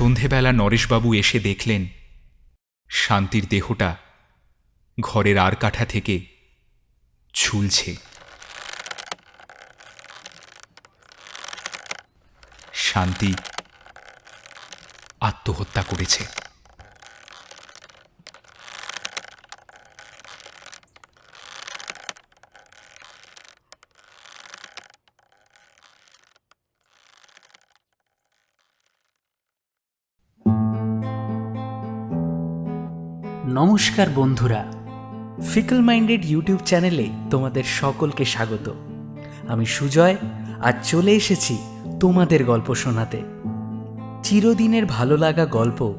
সন্ধেবেলা নরেশবাবু এসে দেখলেন শান্তির দেহটা ঘরের আর কাঠা থেকে ঝুলছে। শান্তি আত্মহত্যা করেছে। নমস্কার বন্ধুরা। ফিকল মাইন্ডেড ইউটিউব চ্যানেলে তোমাদের সকলকে স্বাগত। আমি সুজয়, আজ চলে এসেছি তোমাদের গল্প শোনাতে। চিরদিনের ভালো লাগা গল্প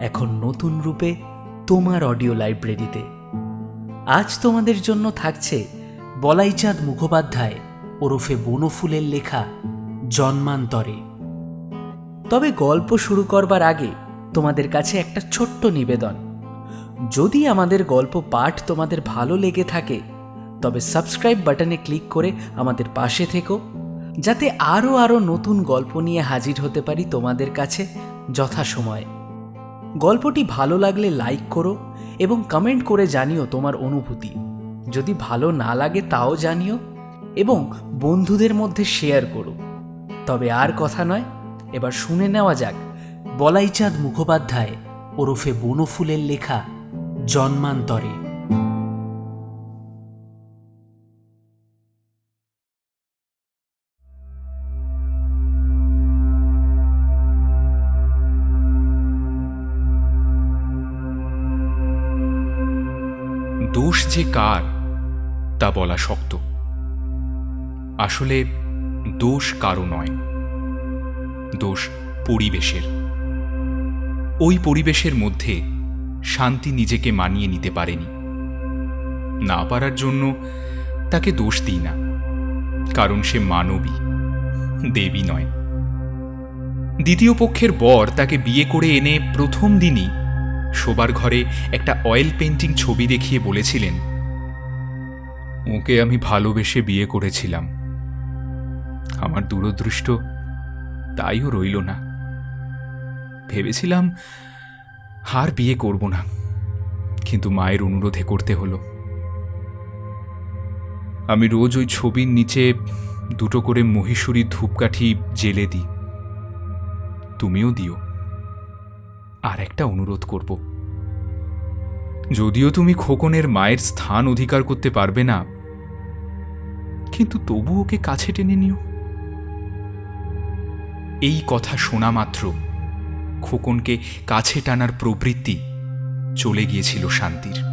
এখন নতুন রূপে তোমার অডিও লাইব্রেরিতে আজ তোমাদের জন্য থাকছে বলাইচাঁদ মুখোপাধ্যায় ওরফে বনফুলের লেখা জন্মান্তরে। তবে গল্প শুরু করবার আগে তোমাদের কাছে একটা ছোট্ট নিবেদন। যদি আমাদের গল্প পাঠ তোমাদের ভালো লেগে থাকে, তবে সাবস্ক্রাইব বাটনে ক্লিক করে আমাদের পাশে থেকো, যাতে আরও আরও নতুন গল্প নিয়ে হাজির হতে পারি তোমাদের কাছে যথাসময়ে। গল্পটি ভালো লাগলে লাইক করো এবং কমেন্ট করে জানিও তোমার অনুভূতি। যদি ভালো না লাগে তাও জানিও এবং বন্ধুদের মধ্যে শেয়ার করো। তবে আর কথা নয়, এবার শুনে নেওয়া যাক বলাইচাঁদ মুখোপাধ্যায় ওরফে বনফুলের লেখা জন্মান্তরে। দোষ যে কার, তা বলা শক্ত। আসলে দোষ কারও নয়, দোষ পরিবেশের। ওই পরিবেশের মধ্যে শান্তি নিজেকে মানিয়ে নিতে পারেনি। না পারার জন্য তাকে দোষ দিই না, কারণ সে মানবী, দেবী নয়। দ্বিতীয় পক্ষের বর তাকে বিয়ে করে এনে প্রথম দিনই শোবার ঘরে একটা অয়েল পেন্টিং ছবি দেখিয়ে বলেছিলেন, ওকে আমি ভালোবেসে বিয়ে করেছিলাম। আমার দূরদৃষ্ট, তাইও রইল না। ভেবেছিলাম আর বিয়ে করব না। কিন্তু মায়ের অনুরোধে করতে হলো। আমি রোজ ওই ছবির নিচে দুটো করে মহীশূরী ধূপকাঠি জেলে দিই। তুমিও দিও। আর একটা অনুরোধ করব। যদিও তুমি খোকনের মায়ের স্থান অধিকার করতে পারবে না, কিন্তু তবু ওকে কাছে টেনে নিও। এই কথা শোনা মাত্র। খোকনকে কাছে টানার প্রবৃত্তি চলে গিয়েছিল শান্তির।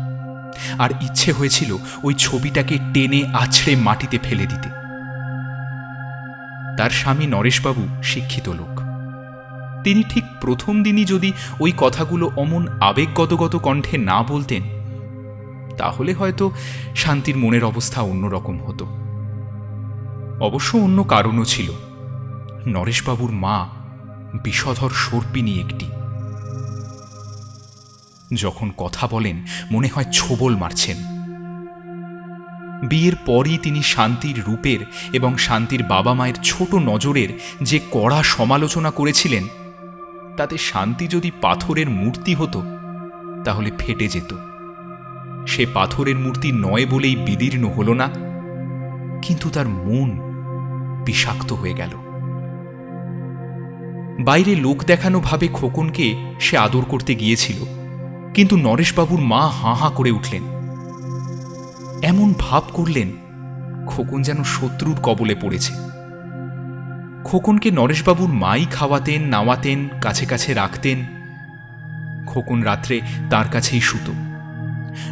আর ইচ্ছে হয়েছিল ওই ছবিটাকে টেনে আছড়ে মাটিতে ফেলে দিতে। তার স্বামী নরেশবাবু শিক্ষিত লোক। তিনি ঠিক প্রথম দিনই যদি ওই কথাগুলো অমন আবেগগতগত কণ্ঠে না বলতেন, তাহলে হয়তো শান্তির মনের অবস্থা অন্যরকম হতো। অবশ্য অন্য কারণও ছিল। নরেশবাবুর মা বিষধর সর্পিনী একটি। যখন কথা বলেন, মনে হয় ছোবল মারছেন। বিয়ের পরই তিনি শান্তির রূপের এবং শান্তির বাবা মায়ের ছোট নজরের যে কড়া সমালোচনা করেছিলেন, তাতে শান্তি যদি পাথরের মূর্তি হতো, তাহলে ফেটে যেত। সে পাথরের মূর্তি নয় বলেই বিদীর্ণ হল না, কিন্তু তার মন বিষাক্ত হয়ে গেল। বাইরে লোক দেখানো ভাবে খোকনকে সে আদর করতে গিয়েছিল। কিন্তু নরেশবাবুর মা হাঁ হাঁ করে উঠলেন। এমন ভাব করলেন, খোকন যেন শত্রুর কবলে পড়েছে। খোকনকে নরেশবাবুর মাই খাওয়াতেন, নাওয়াতেন, কাছে কাছে রাখতেন। খোকন রাত্রে তার কাছেই শুতো।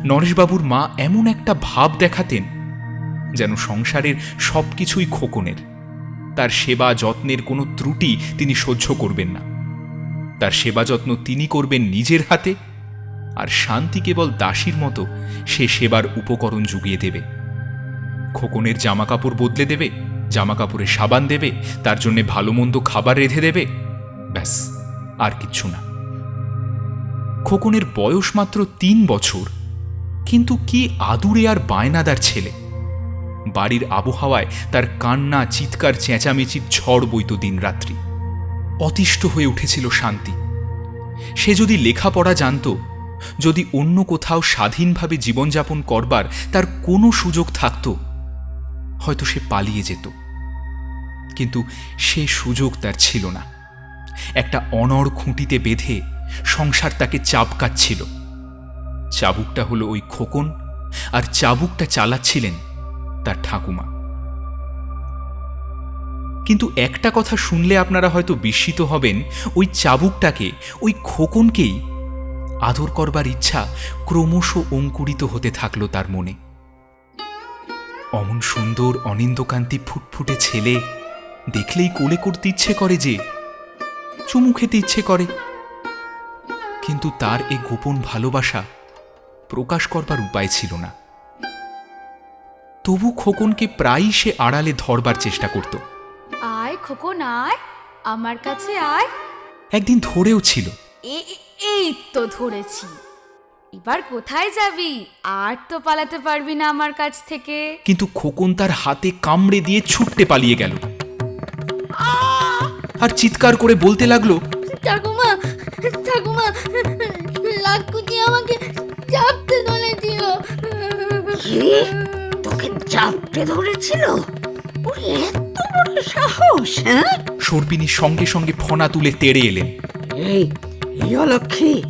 নরেশবাবুর মা এমন একটা ভাব দেখাতেন, যেন সংসারের সব কিছুই খোকনের। তার সেবা যত্নের কোনো ত্রুটি তিনি সহ্য করবেন না। তার সেবা যত্ন তিনি করবেন নিজের হাতে, আর শান্তি কেবল দাসীর মতো সে সেবার উপকরণ জুগিয়ে দেবে। খোকনের জামা কাপড় বদলে দেবে জামা কাপড়ে সাবান দেবে, তার জন্য ভালো মন্দ খাবার রেঁধে দেবে, ব্যাস, আর কিচ্ছু না। খোকনের বয়স মাত্র তিন বছর, কিন্তু কি আদুরে আর বায়নাদার ছেলে? বাড়ির আবহাওয়ায় তার কান্না, চিৎকার, চেঁচামেচির ঝড় বইত দিনরাত্রি। অতিষ্ঠ হয়ে উঠেছিল শান্তি। সে যদি লেখাপড়া জানত, যদি অন্য কোথাও স্বাধীনভাবে জীবনযাপন করবার তার কোনো সুযোগ থাকত, হয়তো সে পালিয়ে যেত। কিন্তু সে সুযোগ তার ছিল না। একটা অনড় খুঁটিতে বেঁধে সংসার তাকে চাবকাচ্ছিল চাবুকটা হলো ওই খোকন, আর চাবুকটা চালাচ্ছিলেন তার ঠাকুমা। কিন্তু একটা কথা শুনলে আপনারা হয়তো বিস্মিত হবেন, ওই চাবুকটাকে, ওই খোকনকেই আদর করবার ইচ্ছা ক্রমশ অঙ্কুরিত হতে থাকল তার মনে। অমন সুন্দর অনিন্দকান্তি ফুটফুটে ছেলে দেখলেই কোলে করতে ইচ্ছে করে যে, চুমু খেতে ইচ্ছে করে। কিন্তু তার এই গোপন ভালোবাসা প্রকাশ করবার উপায় ছিল না। তবু খোকনকে প্রায়ই সে আড়ালে ধরবার চেষ্টা করত। আয় খোকন আয়। আমার কাছে আয়। একদিন ধরেও ছিল। এই তো ধরেছি। এবার কোথায় যাবি? আর তো পালাতে পারবি না আমার কাছ থেকে। কিন্তু খোকন তার হাতে কামড়ে দিয়ে ছুটতে পালিয়ে গেল। আর চিৎকার করে বলতে লাগল ঠাকুমা ঠাকুমা লাকুটি আমাকে চাপতে ধরেছিল কি তোকে চাপটে ধরেছিল? ওর এত বড় সাহস হ্যাঁ? সর্বিনী সঙ্গে সঙ্গে ফনা তুলে তেড়ে এলেন। এই অলক্ষী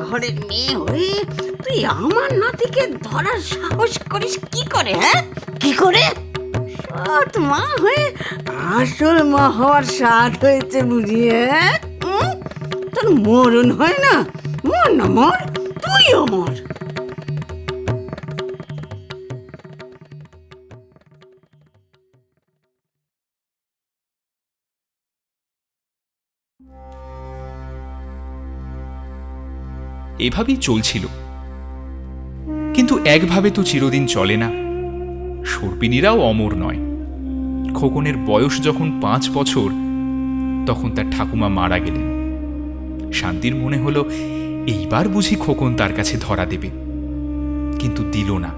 ঘরের মেয়ে হয়ে তুই আমার নাতিকে ধরার সাহস করিস কি করে হ্যাঁ? কি করে? সৎ মা হয়ে আসল মা হওয়ার স্বাদ হয়েছে বুঝি হ্যাঁ? তোর মরণ হয় না? মর না মর। তুইও মর। এভাবেই চলছিল। কিন্তু একভাবে তো চিরদিন চলে না। সর্পিনীরাও অমর নয়। খোকনের বয়স যখন পাঁচ বছর, তখন তার ঠাকুমা মারা গেলেন। শান্তির মনে হলো, এইবার বুঝি খোকন তার কাছে ধরা দেবে। কিন্তু দিল না।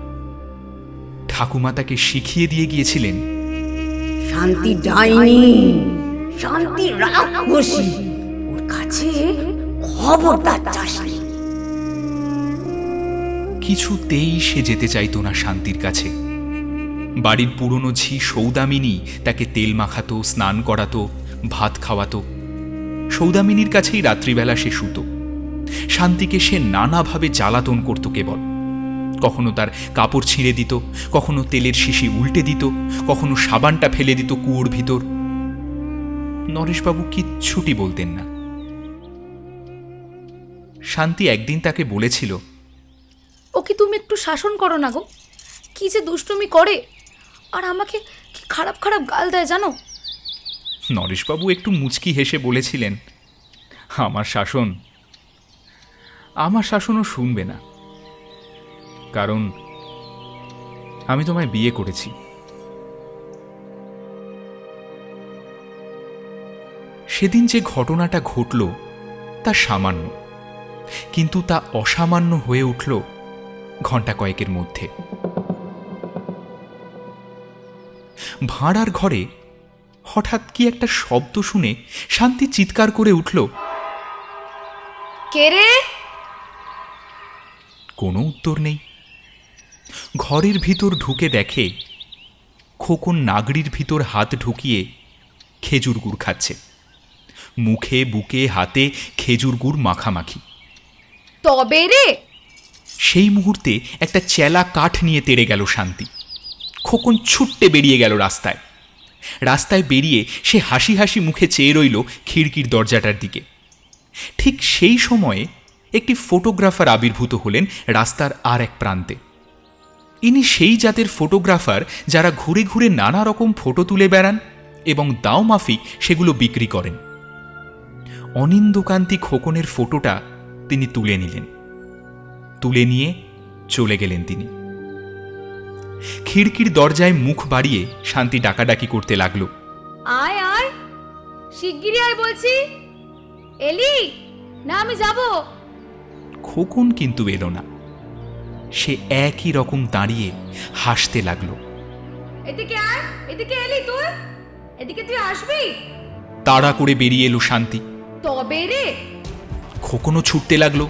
ঠাকুমা তাকে শিখিয়ে দিয়ে গিয়েছিলেন, শান্তি ডাইনি, শান্তি ওর কাছে খবরদার চাসনি কিছুতেই সে যেতে চাইতো না শান্তির কাছে। বাড়ির পুরনো ঝি সৌদামিনী তাকে তেল মাখাতো, স্নান করাতো, ভাত খাওয়াতো। সৌদামিনীর কাছেই রাত্রিবেলা সে শুতো। শান্তিকে সে নানাভাবে জ্বালাতন করত কেবল। কখনো তার কাপড় ছিঁড়ে দিত, কখনো তেলের শিশি উল্টে দিত, কখনো সাবানটা ফেলে দিত কুয়োর ভিতর। নরেশবাবু কিচ্ছুটি বলতেন না। শান্তি একদিন তাকে বলেছিল ওকে তুমি একটু শাসন করো না গো। কি যে দুষ্টুমি করে। আর আমাকে কি খারাপ খারাপ গাল দেয় জানো? নরেশবাবু একটু মুচকি হেসে বলেছিলেন, আমার শাসন, আমার শাসনও শুনবে না। কারণ, আমি তোমায় বিয়ে করেছি। সেদিন যে ঘটনাটা ঘটল, তা সামান্য। কিন্তু তা অসামান্য হয়ে উঠল ঘণ্টা কয়েকের মধ্যে। ভাঁড়ার ঘরে হঠাৎ কি একটা শব্দ শুনে শান্তি চিৎকার করে উঠল কে রে? কোনো উত্তর নেই। ঘরের ভিতর ঢুকে দেখে খোকন নাগড়ির ভিতর হাত ঢুকিয়ে খেজুর গুড় খাচ্ছে। মুখে বুকে হাতে খেজুর গুড় মাখামাখি। তবে রে সেই মুহূর্তে একটা চেলা কাঠ নিয়ে তেড়ে গেল শান্তি। খোকন ছুট্টে বেরিয়ে গেল রাস্তায়। রাস্তায় বেরিয়ে সে হাসি হাসি মুখে চেয়ে রইল খিড়কির দরজাটার দিকে। ঠিক সেই সময়ে একটি ফটোগ্রাফার আবির্ভূত হলেন রাস্তার আর এক প্রান্তে। ইনি সেই জাতের ফটোগ্রাফার যারা ঘুরে ঘুরে নানা রকম ফটো তুলে বেড়ান এবং দাও মাফিক সেগুলো বিক্রি করেন। অনিন্দকান্তি খোকনের ফটোটা তিনি তুলে নিলেন। তুলে নিয়ে চলে গেলেন তিনি। খিড়কির দরজায় মুখ বাড়িয়ে শান্তি ডাকাডাকি করতে লাগল। আয় আয়। শিগগিরই আয় বলছি। এলি না আমি যাব। খোকন কিন্তু এলো না। সে একই রকম দাঁড়িয়ে হাসতে লাগল। এদিকে আয় এদিকে এলি তুই। এদিকে তুই আসবি? তাড়া করে বেরিয়ে এলো শান্তি। তবে রে। খোকনও ছুটতে লাগল।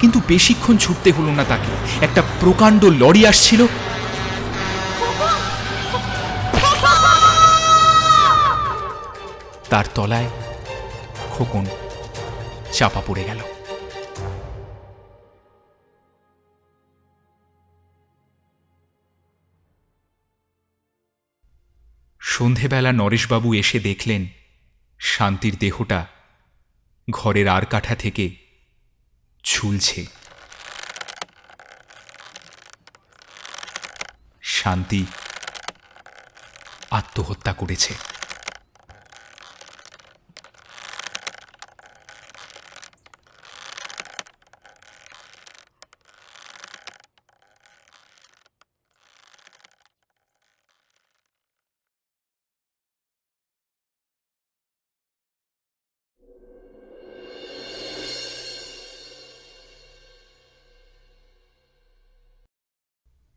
কিন্তু বেশিক্ষণ ছুটতে হলো না তাকে। একটা প্রকাণ্ড লরি আসছিল। তার তলায় খোকন চাপা পড়ে গেল। সন্ধেবেলা নরেশবাবু এসে দেখলেন, শান্তির দেহটা ঘরের আর কাঠা থেকে ঝুলছে। শান্তি আত্মহত্যা করেছে।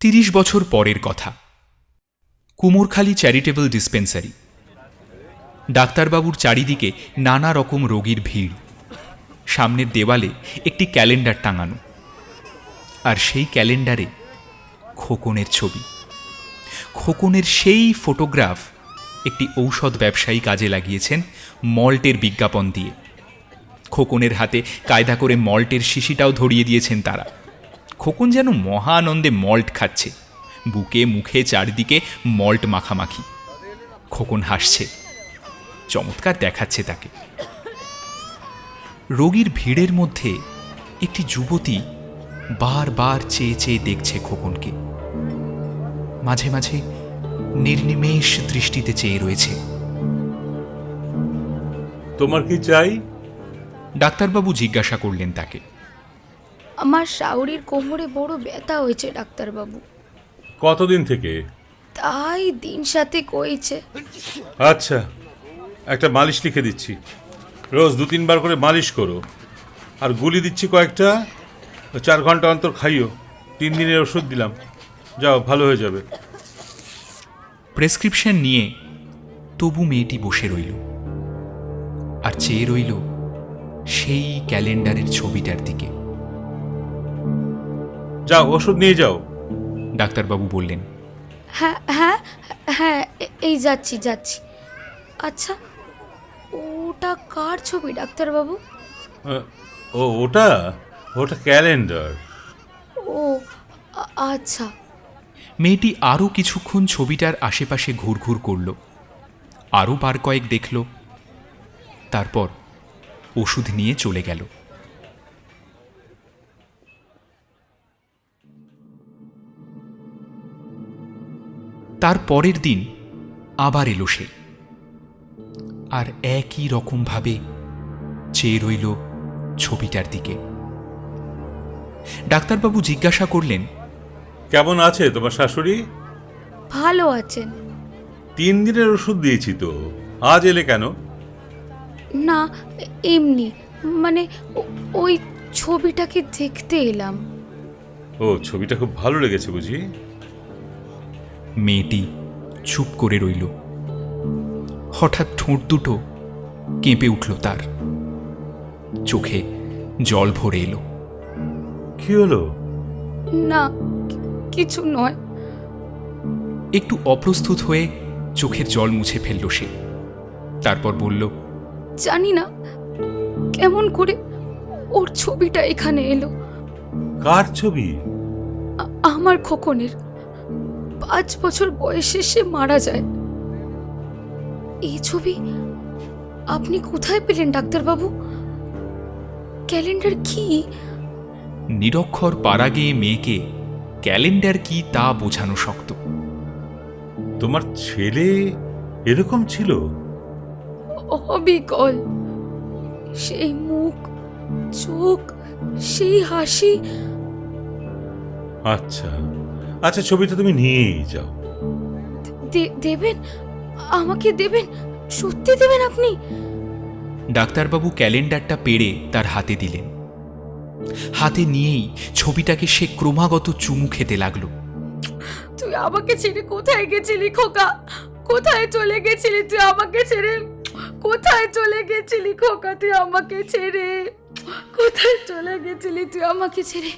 তিরিশ বছর পরের কথা। Kumarkhali charitable dispensary. ডাক্তারবাবুর চারিদিকে নানা রকম রোগীর ভিড়। সামনের দেওয়ালে একটি ক্যালেন্ডার টাঙানো। আর সেই ক্যালেন্ডারে খোকনের ছবি। খোকনের সেই ফটোগ্রাফ একটি ঔষধ ব্যবসায়ী কাজে লাগিয়েছেন মল্টের বিজ্ঞাপন দিয়ে। খোকনের হাতে কায়দা করে মল্টের শিশিটাও ধরিয়ে দিয়েছেন তারা। খোকন যেন মহানন্দে মল্ট খাচ্ছে। বুকে মুখে চারদিকে মল্ট মাখামাখি। খোকন হাসছে। চমৎকার দেখাচ্ছে তাকে। রোগীর ভিড়ের মধ্যে একটি যুবতী বারবার চেয়ে চেয়ে দেখছে খোকনকে। মাঝে মাঝে নির্নিমেষ দৃষ্টিতে চেয়ে রয়েছে। তোমার কি চাই? ডাক্তারবাবু জিজ্ঞাসা করলেন তাকে। আমার শাওরির কোমরে বড় ব্যথা হয়েছে ডাক্তারবাবু। কতদিন থেকে? তাই দিন সাথে কইছে আচ্ছা একটা মালিশ লিখে দিচ্ছি। রোজ দু তিনবার করে মালিশ করো। আর গুলি দিচ্ছি কয়েকটা। চার ঘণ্টা অন্তর খাইও। তিন দিনের ওষুধ দিলাম। যাও ভালো হয়ে যাবে। প্রেসক্রিপশন নিয়ে তবু মেয়েটি বসে রইল। আর চেয়ে রইল সেই ক্যালেন্ডারের ছবিটার দিকে। যাও ওষুধ নিয়ে যাও। ডাক্তারবাবু বললেন হ্যাঁ হ্যাঁ হ্যাঁ এই যাচ্ছি যাচ্ছি। আচ্ছা ওটা কার ছবি ডাক্তারবাবু? ও ওটা? ওটা ক্যালেন্ডার। ও আচ্ছা। মেয়েটি আরও কিছুক্ষণ ছবিটার আশেপাশে ঘুরঘুর করল আরও বার কয়েক দেখল তারপর ওষুধ নিয়ে চলে গেল। তার পরের দিন আবার এলো সে। আর একই রকমভাবে চেয়ে রইল ছবিটার দিকে। ডাক্তারবাবু জিজ্ঞাসা করলেন কেমন আছে তোমার শাশুড়ি? ভালো আছেন। তিন দিনের ওষুধ দিয়েছি তো আজ এলে কেন? না এমনি মানে ওই ছবিটাকে দেখতে এলাম। ও ছবিটা খুব ভালো লেগেছে বুঝি? মেয়েটি চুপ করে রইল। হঠাৎ ঠোঁট দুটো কেঁপে উঠল তার। চোখে জল ভরে এলো। কি হলো? না কিছু নয়। একটু অপ্রস্তুত হয়ে চোখের জল মুছে ফেলল সে। তারপর বলল জানি না কেমন করে ওর ছবিটা এখানে এলো। কার ছবি? আমার খোকনের। পাঁচ বছর বয়সে সে মারা যায়। এই ছবি আপনি কোথায় পেলেন ডাক্তারবাবু? ক্যালেন্ডার কি? নিরক্ষর পাড়া গেয়ে মেয়েকে ক্যালেন্ডার কি তা বোঝানো শক্ত। তোমার ছেলে এরকম ছিল? অবিকল। সেই মুখ চোখ সেই হাসি। আচ্ছা। আচ্ছা ছবিটা তুমি নিয়েই যাও। দেবেন? আমাকে দেবেন? সত্যি দেবেন আপনি? ডাক্তারবাবু ক্যালেন্ডারটা পেড়ে তার হাতে দিলেন। হাতে নিয়েই ছবিটাকে সে ক্রমাগত চুমু খেতে লাগল। তুই আমাকে ছেড়ে কোথায় গেছিলি খোকা? কোথায় চলে গেছিলি তুই আমাকে ছেড়ে? কোথায় চলে গেছিলি খোকা? তুই আমাকে ছেড়ে। কোথায় চলে গেছিলি তুই আমাকে ছেড়ে?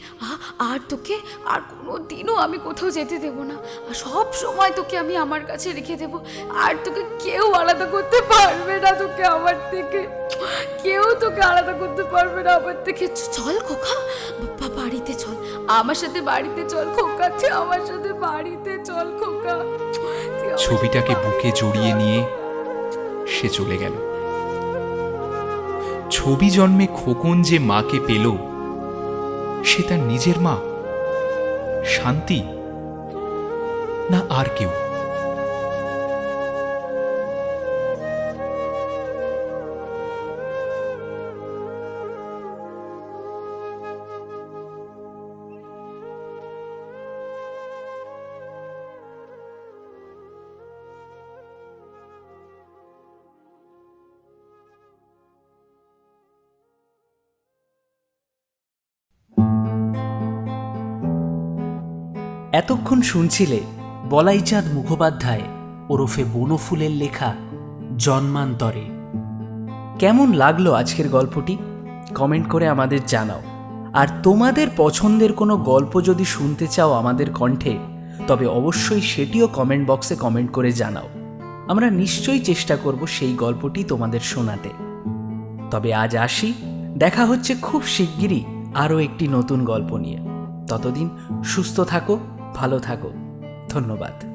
আর তোকে আর কোনো দিনও আমি কোথাও যেতে দেব না। আর সব সময় তোকে আমি আমার কাছে রেখে দেব। আর তোকে কেউ আলাদা করতে পারবে না তোকে আমার থেকে। কেউ তোকে আলাদা করতে পারবে না আমার থেকে। চল খোকা বাড়িতে চল। আমার সাথে বাড়িতে চল খোকা তুই আমার সাথে বাড়িতে চল খোকা। ছবিটাকে বুকে জড়িয়ে নিয়ে সে চলে গেল। ছবি জন্মে খোকন যে মাকে পেল সে তার নিজের মা শান্তি না আর কেউ? এতক্ষণ শুনছিলে বলাইচাঁদ মুখোপাধ্যায় ওরফে বনফুলের লেখা জন্মান্তরে। কেমন লাগল আজকের গল্পটি? কমেন্ট করে আমাদের জানাও। আর তোমাদের পছন্দের কোনো গল্প যদি শুনতে চাও আমাদের কণ্ঠে, তবে অবশ্যই সেটিও কমেন্ট বক্সে কমেন্ট করে জানাও। আমরা নিশ্চয়ই চেষ্টা করব সেই গল্পটি তোমাদের শোনাতে। তবে আজ আসি, দেখা হচ্ছে খুব শিগগিরই আরও একটি নতুন গল্প নিয়ে। ততদিন সুস্থ থাকো ভালো থাকো। ধন্যবাদ।